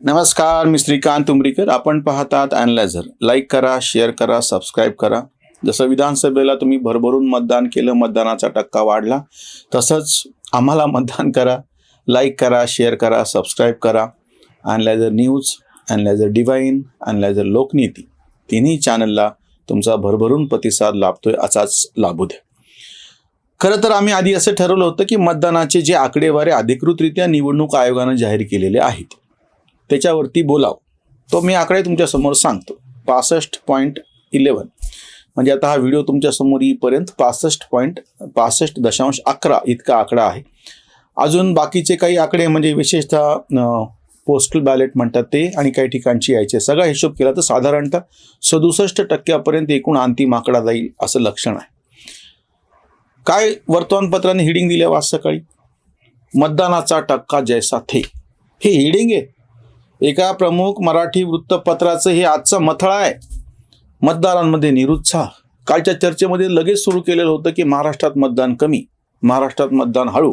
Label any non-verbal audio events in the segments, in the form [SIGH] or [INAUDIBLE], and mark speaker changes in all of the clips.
Speaker 1: नमस्कार मी श्रीकांत उमरीकर. आपण पाहतात अॅनलायझर लाईक करा शेअर करा सबस्क्राईब करा. जसं विधानसभेला तुम्ही भरभरून मतदान केलं मतदानाचा टक्का वाढला तसंच आम्हाला मतदान करा लाईक करा शेअर करा सबस्क्राईब करा. अॅनलायझर न्यूज अॅनलायझर डिवाईन अॅनलायझर लोकनीती तिन्ही चॅनलला तुमचा भरभरून प्रतिसाद लाभतोय असाच लाभू द्या खरं तर आम्ही आधी असं ठरवलं होतं की मतदानाचे जे आकडेवारी अधिकृतरित्या निवडणूक आयोगानं जाहीर केलेले आहेत त्याच्यावरती बोलाव. तो मी आकडे तुमच्यासमोर सांगतो. पासष्ट पॉईंट इलेवन म्हणजे आता हा व्हिडिओ तुमच्यासमोर येईपर्यंत पासष्ट पॉईंट पासष्ट दशांश अकरा इतका आकडा आहे. अजून बाकीचे काही आकडे म्हणजे विशेषतः पोस्टल बॅलेट म्हणतात ते आणि काही ठिकाणची यायचे. सगळा हिशोब केला तर साधारणतः सदुसष्ट टक्क्यापर्यंत एकूण अंतिम आकडा जाईल असं लक्षण आहे. काय वर्तमानपत्राने हिडिंग दिल्या आज सकाळी? मतदानाचा टक्का जैसा थे. हे हिडिंग आहे. एका प्रमुख मराठी वृत्तपत्राचं हे आजचा मथळा आहे. मतदारांमध्ये निरुत्साह. कालच्या चर्चेमध्ये लगेच सुरू केलेलं होतं की महाराष्ट्रात मतदान कमी महाराष्ट्रात मतदान हळू.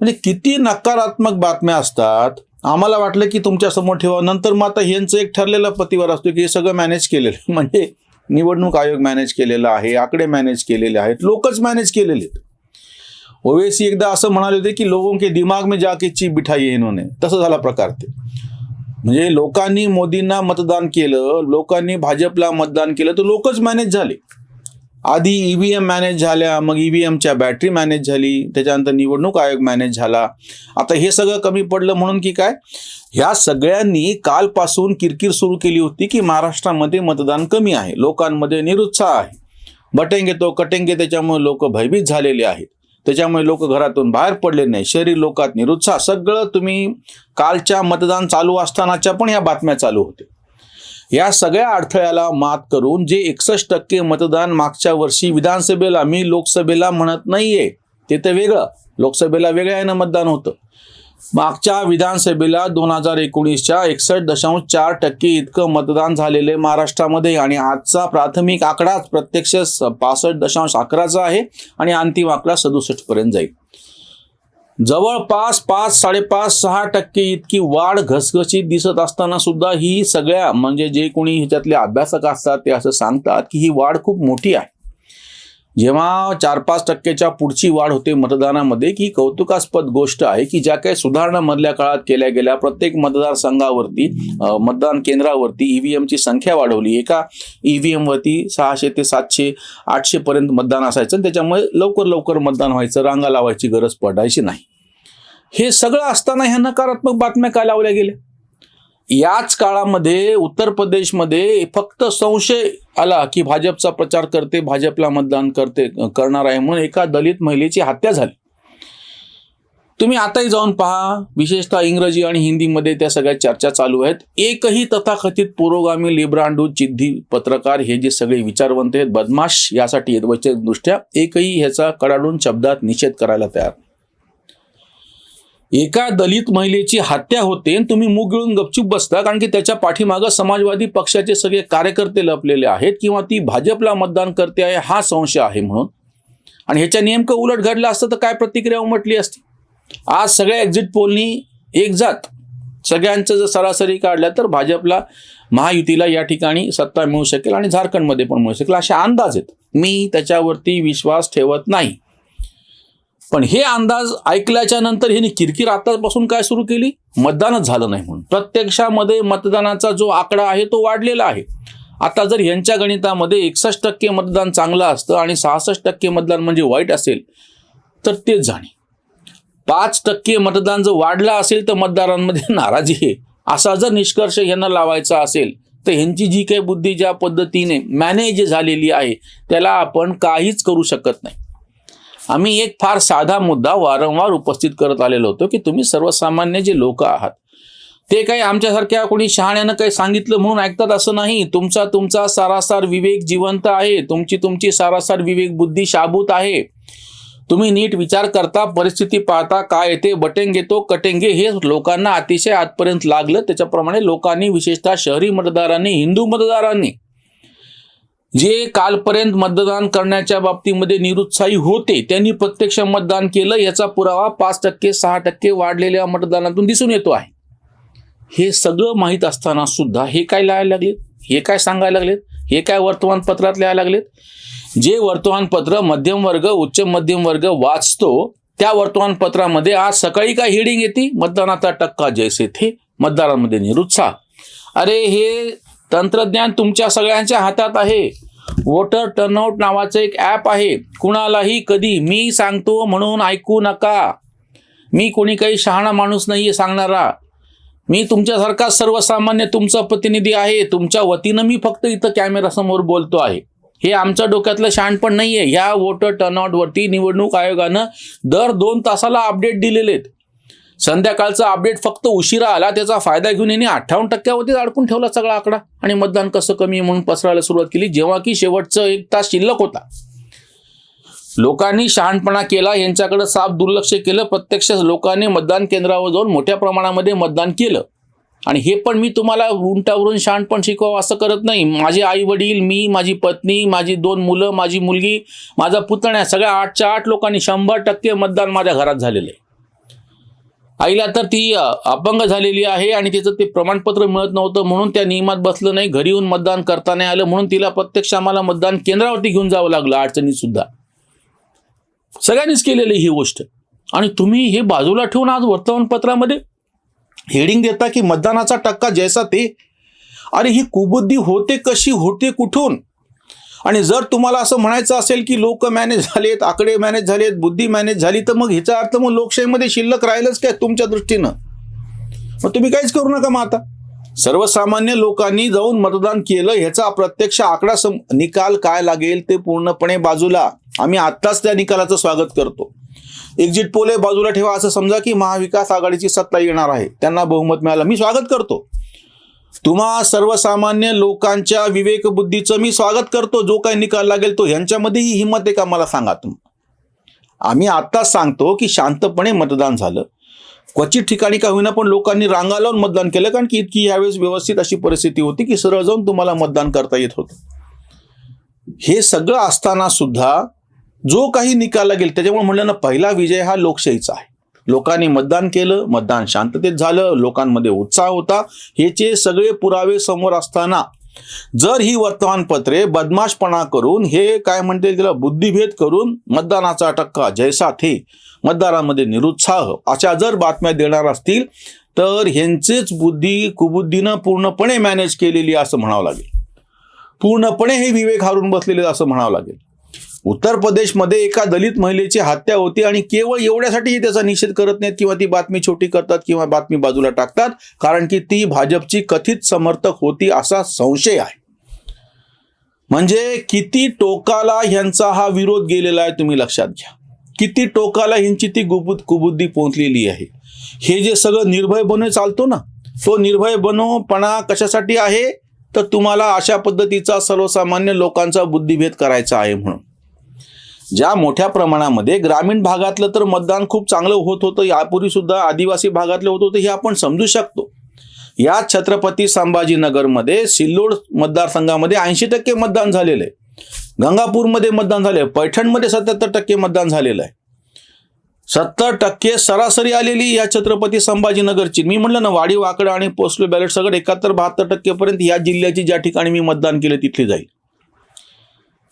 Speaker 1: म्हणजे किती नकारात्मक बातम्या असतात. आम्हाला वाटलं की तुमच्यासमोर ठेवा नंतर मग आता यांचं एक ठरलेला पतीवर असतो की हे सगळं मॅनेज केलेलं [LAUGHS] म्हणजे निवडणूक आयोग मॅनेज केलेला आहे आकडे मॅनेज केलेले आहेत. लोकच मॅनेज केलेले आहेत. ओवेसी एकदा असं म्हणाले होते की लोगों के दिमाग में जाके चीप बिठाई है तसं झाला प्रकार ते. म्हणजे लोकांनी मोदींना मतदान केलं लोकांनी भाजपला मतदान केलं तर लोकच मॅनेज झाले. आधी ई व्ही एम मॅनेज झाल्या मग ई व्ही एमच्या बॅटरी मॅनेज झाली त्याच्यानंतर निवडणूक आयोग मॅनेज झाला. आता हे सगळं कमी पडलं म्हणून की काय? ह्या सगळ्यांनी कालपासून किरकिर सुरू केली होती की महाराष्ट्रामध्ये मतदान कमी आहे लोकांमध्ये निरुत्साह आहे. बटेंगे तो कटेंगे त्याच्यामुळे लोक भयभीत झालेले आहेत. त्याच्यामुळे लोक घरातून बाहेर पडले नाही. शहरी लोकात निरुत्साह. सगळं तुम्ही कालच्या मतदान चालू असतानाच्या पण ह्या बातम्या चालू होते या सगळ्या अडथळ्याला मात करून जे एकसष्ट टक्के मतदान मागच्या वर्षी विधानसभेला मी लोकसभेला म्हणत नाहीये ते तर वेगळं. लोकसभेला वेगळ्या यानं मतदान होतं. मागच्या विधानसभेला दोन हजार एकोणीसच्या एकसष्ट दशांश चार टक्के इतकं मतदान झालेलं महाराष्ट्रामध्ये. आणि आजचा प्राथमिक आकडाच प्रत्यक्ष पासष्ट दशांश अकराचा आहे आणि अंतिम आकडा सदुसष्ट पर्यंत जाईल. जवळपास पाच साडेपाच सहा टक्के इतकी वाढ घसघशीत दिसत असताना सुद्धा ही सगळ्या म्हणजे जे कोणी ह्याच्यातले अभ्यासक असतात ते असं सांगतात की ही वाढ खूप मोठी आहे. जेव्हा चार पाच टक्क्याच्या पुढची वाढ होते मतदानामध्ये की कौतुकास्पद गोष्ट आहे की ज्या काही सुधारणा मधल्या काळात केल्या गेल्या प्रत्येक मतदारसंघावरती मतदान केंद्रावरती ईव्हीएमची संख्या वाढवली. एका ईव्हीएमवरती सहाशे ते सातशे आठशे पर्यंत मतदान असायचं आणि त्याच्यामुळे लवकर लवकर मतदान व्हायचं रांगा लावायची गरज पडायची नाही. हे सगळं असताना ह्या नकारात्मक बातम्या का लावल्या गेल्या? याच काळामध्ये उत्तर प्रदेशमध्ये फक्त संशय आला की भाजपचा प्रचार करते भाजपला मतदान करते करणार आहे म्हणून एका दलित महिलेची हत्या झाली. तुम्ही आताही जाऊन पहा विशेषतः इंग्रजी आणि हिंदीमध्ये त्या सगळ्या चर्चा चालू आहेत. एकही तथाकथित पुरोगामी लिब्रांडू चिद्धी पत्रकार हे जे सगळे विचारवंत आहेत बदमाश यासाठी आहेत दृष्ट्या एकही ह्याचा कडाडून शब्दात निषेध करायला तयार एका दलित महिलेची हत्या होते आणि तुम्ही मूग गिळून गपचूप बसता कारण की त्याच्या पाठीमागं समाजवादी पक्षाचे सगळे कार्यकर्ते लपलेले आहेत किंवा ती भाजपला मतदान करते आहे हा संशय आहे म्हणून. आणि ह्याच्या नेमकं उलट घडलं असतं तर काय प्रतिक्रिया उमटली असती? आज सगळ्या एक्झिट पोलनी एक जात सगळ्यांचं जर सरासरी काढल्या तर भाजपला महायुतीला या ठिकाणी सत्ता मिळू शकेल आणि झारखंडमध्ये पण मिळू शकेल असे अंदाज आहेत. मी त्याच्यावरती विश्वास ठेवत नाही. पण हे अंदाज ऐकल्याच्या नंतर ह्यांनी किरकिर आतापासून काय सुरू केली? मतदानच झालं नाही म्हणून. प्रत्यक्षामध्ये मतदानाचा जो आकडा आहे तो वाढलेला आहे. आता जर यांच्या गणितामध्ये एकसष्ट टक्के मतदान चांगलं असतं आणि सहासष्ट टक्के मतदान म्हणजे वाईट असेल तर तेच जाणे. पाच टक्के मतदान जर वाढलं असेल तर मतदारांमध्ये [LAUGHS] नाराजी आहे. असा जर निष्कर्ष यांना लावायचा असेल तर ह्यांची जी काही बुद्धी ज्या पद्धतीने मॅनेज झालेली आहे त्याला आपण काहीच करू शकत नाही. आम्ही एक फार साधा मुद्दा वारंवार उपस्थित करत आलेलो होतो की तुम्ही सर्वसामान्य जे लोक आहात ते काही आमच्यासारख्या कोणी शहाण्यानं काही सांगितलं म्हणून ऐकतात असं नाही. तुमचा तुमचा सारासार विवेक जिवंत आहे तुमची तुमची सारासार विवेक बुद्धी शाबूत आहे. तुम्ही नीट विचार करता परिस्थिती पाहता काय येते बटेंगे तो कटेंगे हे लोकांना अतिशय आजपर्यंत लागलं. त्याच्याप्रमाणे लोकांनी विशेषतः शहरी मतदारांनी हिंदू मतदारांनी जे कालपर्यंत मतदान करण्याच्या बाबतीमध्ये निरुत्साही होते त्यांनी प्रत्यक्ष मतदान केलं. याचा पुरावा पाच टक्के सहा टक्के वाढलेल्या मतदानातून दिसून येतो आहे. हे सगळं माहीत असताना सुद्धा हे काय लिहायला लागलेत? हे काय सांगायला लागलेत? हे काय वर्तमानपत्रात लिहायला लागलेत? जे वर्तमानपत्र मध्यम वर्ग उच्च मध्यम वर्ग वाचतो त्या वर्तमानपत्रामध्ये आज सकाळी काय हेडिंग येते? मतदानाचा टक्का जैसे थे मतदारांमध्ये निरुत्साह. अरे हे तंत्रज्ञान तुमच्या सगळ्यांच्या हातात आहे. वोटर टर्नआउट नावाचं एक ॲप आहे. कुणालाही कधी मी सांगतो म्हणून ऐकू नका. मी कोणी काही शहाणा माणूस नाही आहे सांगणारा. मी तुमच्यासारखा सर्वसामान्य तुमचा प्रतिनिधी आहे. तुमच्या वतीनं मी फक्त इथं कॅमेरासमोर बोलतो आहे. हे आमच्या डोक्यातलं शहाणपण नाही आहे ह्या वोटर टर्नआउटवरती निवडणूक आयोगानं दर दोन तासाला अपडेट दिलेले आहेत. संध्याकाळचा अपडेट फक्त उशिरा आला. त्याचा फायदा घेऊन यांनी अठ्ठावन्न टक्क्यावरतीच अडकून ठेवला सगळा आकडा. आणि मतदान कसं कमी म्हणून पसरायला सुरुवात केली. जेव्हा की शेवटचं एक तास शिल्लक होता. लोकांनी शहाणपणा केला यांच्याकडे साफ दुर्लक्ष केलं प्रत्यक्ष लोकांनी मतदान केंद्रावर जाऊन मोठ्या प्रमाणामध्ये मतदान केलं. आणि हे पण मी तुम्हाला उंटावरून शहाणपण शिकवावं असं करत नाही. माझे आई वडील मी माझी पत्नी माझी दोन मुलं माझी मुलगी माझा पुतण्या सगळ्या आठच्या आठ लोकांनी शंभर टक्के मतदान माझ्या घरात झालेलं आहे. आईला तर ती अपंग झालेली आहे आणि तिचं ते प्रमाणपत्र मिळत नव्हतं म्हणून त्या नियमात बसलं नाही. घरी येऊन मतदान करता नाही आलं म्हणून तिला प्रत्यक्ष आम्हाला मतदान केंद्रावरती घेऊन जावं लागलं अडचणीत सुद्धा. सगळ्यांनीच केलेली ही गोष्ट. आणि तुम्ही हे बाजूला ठेवून आज वर्तमानपत्रामध्ये हेडिंग देता की मतदानाचा टक्का जैसा ते. अरे ही कुबुद्धी होते कशी होते कुठून? आणि जर तुम्हाला असं म्हणायचं असेल की लोक मॅनेज झालेत आकडे मॅनेज झालेत बुद्धी मॅनेज झाली तर मग ह्याचा अर्थ मग लोकशाहीमध्ये शिल्लक राहिलंच काय तुमच्या दृष्टीनं? मग तुम्ही काहीच करू नका मग आता. सर्वसामान्य लोकांनी जाऊन मतदान केलं ह्याचा प्रत्यक्ष आकडा सम निकाल काय लागेल ते पूर्णपणे बाजूला. आम्ही आत्ताच त्या निकालाचं स्वागत करतो. एक्झिट पोले बाजूला ठेवा असं समजा की महाविकास आघाडीची सत्ता येणार आहे. त्यांना बहुमत मिळालं. मी स्वागत करतो. तुम्हा सर्वसामान्य लोकांच्या विवेकबुद्धीचं मी स्वागत करतो. जो काही निकाल लागेल तो ह्यांच्यामध्येही हिंमत आहे का मला सांगा तुम्ही? आम्ही आत्ताच सांगतो की शांतपणे मतदान झालं. क्वचित ठिकाणी का होईना पण लोकांनी रांगा लावून मतदान केलं. कारण की इतकी यावेळेस व्यवस्थित अशी परिस्थिती होती की सरळ जाऊन तुम्हाला मतदान करता येत होतं. हे सगळं असताना सुद्धा जो काही निकाल लागेल त्याच्यामुळे म्हणलं ना पहिला विजय हा लोकशाहीचा आहे. लोकांनी मतदान केलं मतदान शांततेत झालं लोकांमध्ये उत्साह होता. ह्याचे सगळे पुरावे समोर असताना जर ही वर्तमानपत्रे बदमाशपणा करून हे काय म्हणते त्याला बुद्धिभेद करून मतदानाचा टक्का जैसा थे मतदारांमध्ये निरुत्साह अशा जर बातम्या देणार असतील तर ह्यांचेच बुद्धी कुबुद्धीनं पूर्णपणे मॅनेज केलेली असं म्हणावं लागेल. पूर्णपणे हे विवेक हारून बसलेले असं म्हणावं लागेल. उत्तर प्रदेशमध्ये एका दलित महिलेची हत्या होती आणि केवळ एवढ्यासाठी त्याचा निषेध करत नाहीत किंवा ती बातमी छोटी करतात किंवा बातमी बाजूला टाकतात कारण की ती भाजपची कथित समर्थक होती असा संशय आहे. म्हणजे किती टोकाला ह्यांचा हा विरोध गेलेला आहे तुम्ही लक्षात घ्या. किती टोकाला ह्यांची ती गुबुद कुबुद्धी पोहोचलेली आहे. हे जे सगळं निर्भय बनो चालतो ना तो निर्भय बनोपणा कशासाठी आहे? तर तुम्हाला अशा पद्धतीचा सर्वसामान्य लोकांचा बुद्धिभेद करायचा आहे म्हणून. ज्या मोठ्या प्रमाणामध्ये ग्रामीण भागातलं तर मतदान खूप चांगलं होत होतं यापूर्वी सुद्धा आदिवासी भागातलं होत होतं हे आपण समजू शकतो. या छत्रपती संभाजीनगरमध्ये सिल्लोड मतदारसंघामध्ये ऐंशी टक्के मतदान झालेलं आहे. गंगापूरमध्ये मतदान झाले पैठणमध्ये सत्याहत्तर टक्के मतदान झालेलं आहे. सत्तर टक्के सरासरी आलेली या छत्रपती संभाजीनगरची. मी म्हणलं ना वाडी वाकडा आणि पोस्टल बॅलेट सगळं एकाहत्तर बहात्तर टक्केपर्यंत या जिल्ह्याची ज्या ठिकाणी मी मतदान केलं तिथली जाईल.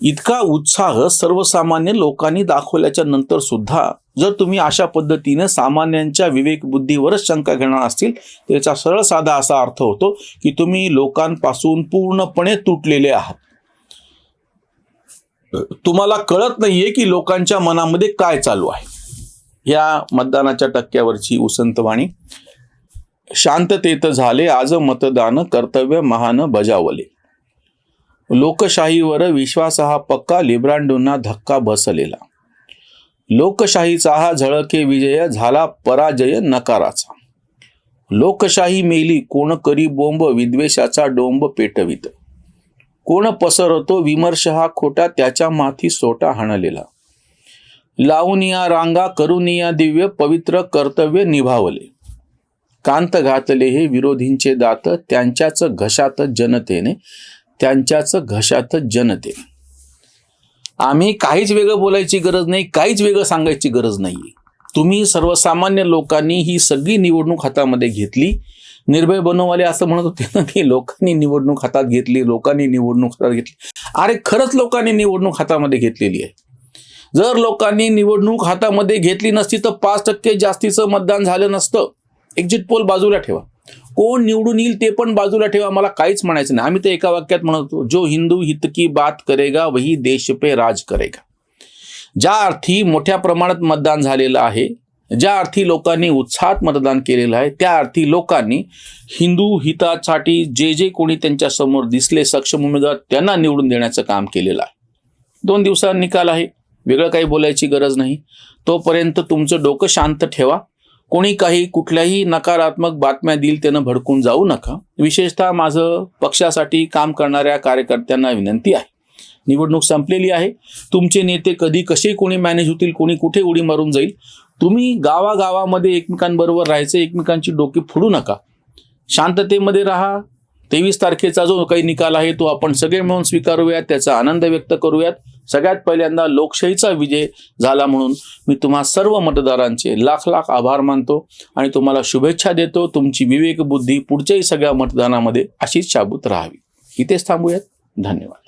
Speaker 1: इतका उत्साह सर्वसामान्य लोकांनी दाखवल्याच्या नंतर सुद्धा जर तुम्ही अशा पद्धतीने सामान्यांच्या विवेक बुद्धीवरच शंका घेणार असतील त्याचा सरळ साधा असा अर्थ होतो की तुम्ही लोकांपासून पूर्णपणे तुटलेले आहात. तुम्हाला कळत नाहीये की लोकांच्या मनामध्ये काय चालू आहे. या मतदानाच्या टक्क्यावरची उसंतवाणी शांततेत झाले आज मतदान कर्तव्य महान बजावले. लोकशाहीवर विश्वास हा पक्का लिब्रांडोंना धक्का बसलेला. लोकशाहीचा हा झळके विजय झाला पराजय नकाराचा. लोकशाही मेली कोण करी बोंब विद्वेषाचा डोंब पेटवित. कोण पसरतो विमर्श हा खोटा त्याच्या माथी सोटा हाणलेला. लावून या रांगा करून या दिव्य पवित्र कर्तव्य निभावले. कांत घातले हे विरोधींचे दात त्यांच्याच घशात जनतेने त्यांच्याच घशातच जनते आम्ही काहीच वेगळं बोलायची गरज नाही काहीच वेगळं सांगायची गरज नाही तुम्ही सर्वसामान्य लोकांनी ही सगळी निवडणूक हातामध्ये घेतली. निर्भय बनववाले असं म्हणत होते ना की लोकांनी निवडणूक हातात घेतली लोकांनी निवडणूक हातात घेतली. अरे खरंच लोकांनी निवडणूक हातामध्ये घेतलेली आहे. जर लोकांनी निवडणूक हातामध्ये घेतली नसती तर पाच टक्के जास्तीचं मतदान झालं नसतं. एक्झिट पोल बाजूला ठेवा. कोण निवडून येईल ते पण बाजूला ठेवा मला काहीच म्हणायचं नाही. आम्ही तर एका वाक्यात म्हणतो जो हिंदू हित की बात करेगा वही देश पे राज करेगा. ज्या अर्थी मोठ्या प्रमाणात मतदान झालेलं आहे ज्या अर्थी लोकांनी उत्साहात मतदान केलेलं आहे त्या अर्थी लोकांनी हिंदू हितासाठी जे जे कोणी त्यांच्यासमोर दिसले सक्षम उमेदवार त्यांना निवडून देण्याचं काम केलेलं आहे. दोन दिवसांनी निकाल आहे वेगळं काही बोलायची गरज नाही. तोपर्यंत तुमचं डोकं शांत ठेवा. कोणी काही कुठल्याही नकारात्मक बातम्या देईल त्यानं भडकून जाऊ नका. विशेषतः माझं पक्षासाठी काम करणाऱ्या कार्यकर्त्यांना विनंती आहे. निवडणूक संपलेली आहे. तुमचे नेते कधी कसे कोणी मॅनेज होतील कोणी कुठे उडी मारून जाईल तुम्ही गावागावामध्ये एकमेकांबरोबर राहायचं एकमेकांची डोके फोडू नका. शांततेमध्ये राहा. तेवीस तारखेचा जो काही निकाल आहे तो आपण सगळे मिळून स्वीकारूयात त्याचा आनंद व्यक्त करूयात. सगळ्यात पहिल्यांदा लोकशाहीचा विजय झाला म्हणून मी तुम्हा सर्व मतदारांचे लाख लाख आभार मानतो आणि तुम्हाला शुभेच्छा देतो. तुमची विवेकबुद्धी पुढच्याही सगळ्या मतदानामध्ये अशीच शाबूत राहावी. इथेच थांबूयात. धन्यवाद.